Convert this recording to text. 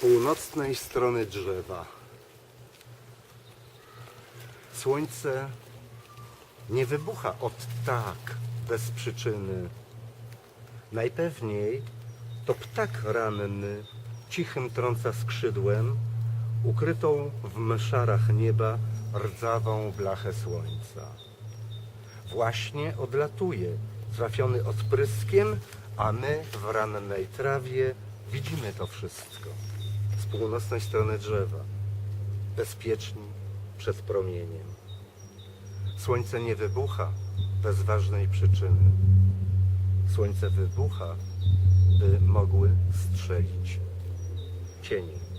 północnej strony drzewa. Słońce nie wybucha od tak, bez przyczyny. Najpewniej to ptak ranny cichym trąca skrzydłem ukrytą w myszarach nieba rdzawą blachę słońca. Właśnie odlatuje, trafiony odpryskiem, a my w rannej trawie widzimy to wszystko północnej strony drzewa, bezpieczni przed promieniem. Słońce nie wybucha bez ważnej przyczyny. Słońce wybucha, by mogły strzelić cienie.